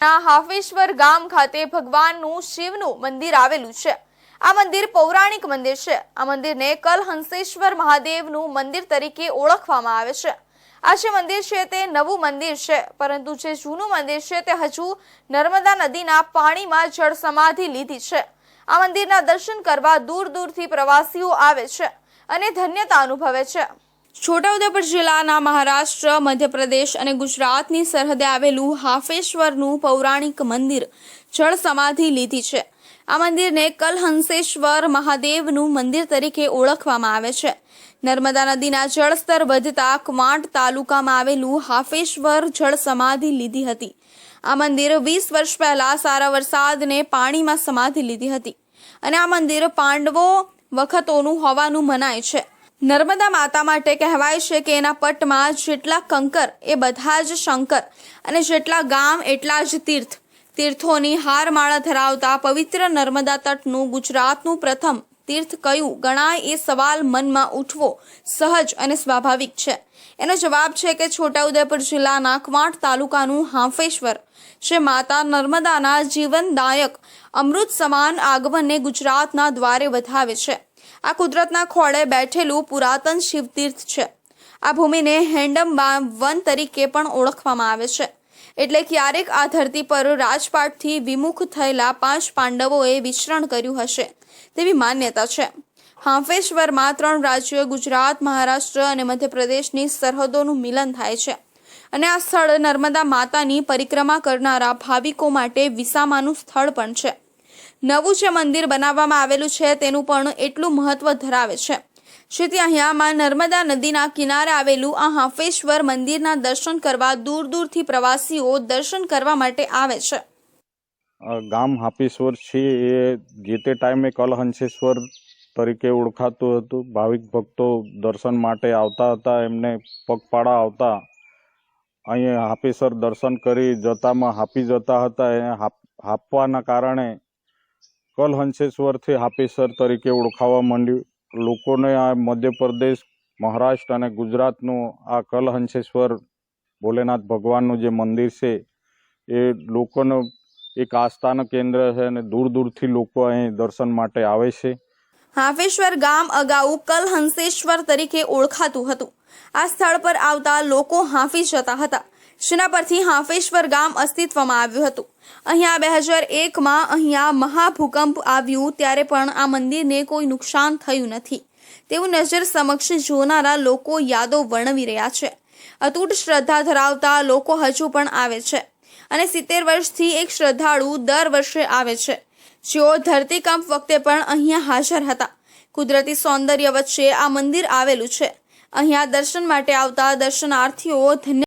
હાફેશ્વર ગામ ખાતે ભગવાનનું શિવનું મંદિર આવેલું છે. આ મંદિર પૌરાણિક મંદિર છે. આ મંદિરને કલહંસેશ્વર મહાદેવનું મંદિર તરીકે ઓળખવામાં આવે છે. આ જે મંદિર છે તે નવું મંદિર છે, પરંતુ જે જૂનું મંદિર છે તે હજુ નર્મદા નદીના પાણીમાં જળ સમાધિ લીધી છે. આ મંદિરના દર્શન કરવા દૂર દૂરથી પ્રવાસીઓ આવે છે અને ધન્યતા અનુભવે છે. છોટાઉદેપુર જિલ્લાના મહારાષ્ટ્ર, મધ્યપ્રદેશ અને ગુજરાતની સરહદે આવેલું હાફેશ્વરનું પૌરાણિક મંદિર જળ સમાધિ લીધી છે. આ મંદિરને કલહંસેશ્વર મહાદેવનું મંદિર તરીકે ઓળખવામાં આવે છે. નર્મદા નદીના જળસ્તર વધતા કવાંટ તાલુકામાં આવેલું હાફેશ્વર જળ સમાધિ લીધી હતી. આ મંદિર વીસ વર્ષ પહેલા સારા વરસાદને પાણીમાં સમાધિ લીધી હતી અને આ મંદિર પાંડવો વખતોનું હોવાનું મનાય છે. નર્મદા માતા માટે કહેવાય છે કે એના પટમાં જેટલા કંકર એ બધા જ શંકર અને જેટલા ગામ એટલા જ તીર્થ. તીર્થોની હારમાળા ધરાવતા પવિત્ર નર્મદા તટનું ગુજરાતનું પ્રથમ તીર્થ કયું? ગણાય એ સવાલ મનમાં ઉઠવો સહજ અને સ્વાભાવિક છે. એનો જવાબ છે કે છોટાઉદેપુર જિલ્લાના કવાંટ તાલુકાનું હાંફેશ્વર. જે માતા નર્મદાના જીવનદાયક અમૃત સમાન આગમનને ગુજરાતના દ્વારે વધાવે છે. આ કુદરતના ખોળે બેઠેલું પુરાતન શિવતીર્થ છે. આ ભૂમિને હેન્ડમ વન તરીકે પણ ઓળખવામાં આવે છે. એટલે ક્યારેક આ ધરતી પર રાજપાટથી વિમુખ થયેલા પાંચ પાંડવોએ વિચરણ કર્યું હશે તેવી માન્યતા છે. હાંફેશ્વરમાં ત્રણ રાજ્યો, ગુજરાત, મહારાષ્ટ્ર અને મધ્યપ્રદેશની સરહદોનું મિલન થાય છે અને આ સ્થળ નર્મદા માતાની પરિક્રમા કરનારા ભાવિકો માટે વિસામાનું સ્થળ પણ છે. નવું જે મંદિર બનાવવામાં આવેલું છે તેનું પણ એટલું મહત્વ ધરાવે છે. જેથી અહીંયા માં નર્મદા નદીના કિનારે આવેલું આ હાફેશ્વર મંદિરના દર્શન કરવા દૂર દૂરથી પ્રવાસીઓ દર્શન કરવા માટે આવે છે. ગામ હાપીશ્વર છે, એ જે તે ટાઈમે કલહંસેશ્વર તરીકે ઓળખાતું હતું. ભાવિક ભક્તો દર્શન માટે આવતા હતા, એમને પગપાળા આવતા. અહીં હાપીસર દર્શન કરી જતામાં હાપી જતા હતા. એ હાપ- હાપવાના કારણે કલહંસેશ્વરથી હાપીસર તરીકે ઓળખાવા માંડ્યું. લોકોને આ મધ્યપ્રદેશ મહારાષ્ટ્ર અને ગુજરાતનું આ કલહંસેશ્વર, ભોલેનાથ ભગવાનનું જે મંદિર છે, એ લોકોનો એક આસ્થાનું કેન્દ્ર છે અને દૂર દૂરથી લોકો અહીં દર્શન માટે આવે છે. હાફેશ્વર ગામ અગાઉ કલહંસેશ્વર તરીકે ઓળખાતું હતું. આ સ્થળ પર આવતા લોકો હાંફી જતા હતા. જેના પરથી હાફેશ્વર ગામ અસ્તિત્વમાં આવ્યું હતું. અહીંયા બે હજાર એકમાં અહીંયા મહાભૂકંપ આવ્યું ત્યારે પણ આ મંદિરને કોઈ નુકસાન થયું નથી. તેવું નજર સમક્ષ જોનારા લોકો યાદો વર્ણવી રહ્યા છે. અતૂટ શ્રદ્ધા ધરાવતા લોકો હજુ પણ આવે છે અને સિત્તેર વર્ષથી એક શ્રદ્ધાળુ દર વર્ષે આવે છે. જેઓ ધરતીકંપ વખતે પણ અહીંયા હાજર હતા. કુદરતી સૌંદર્ય વચ્ચે આ મંદિર આવેલું છે. અહીંયા દર્શન માટે આવતા દર્શનાર્થીઓ ધન્ય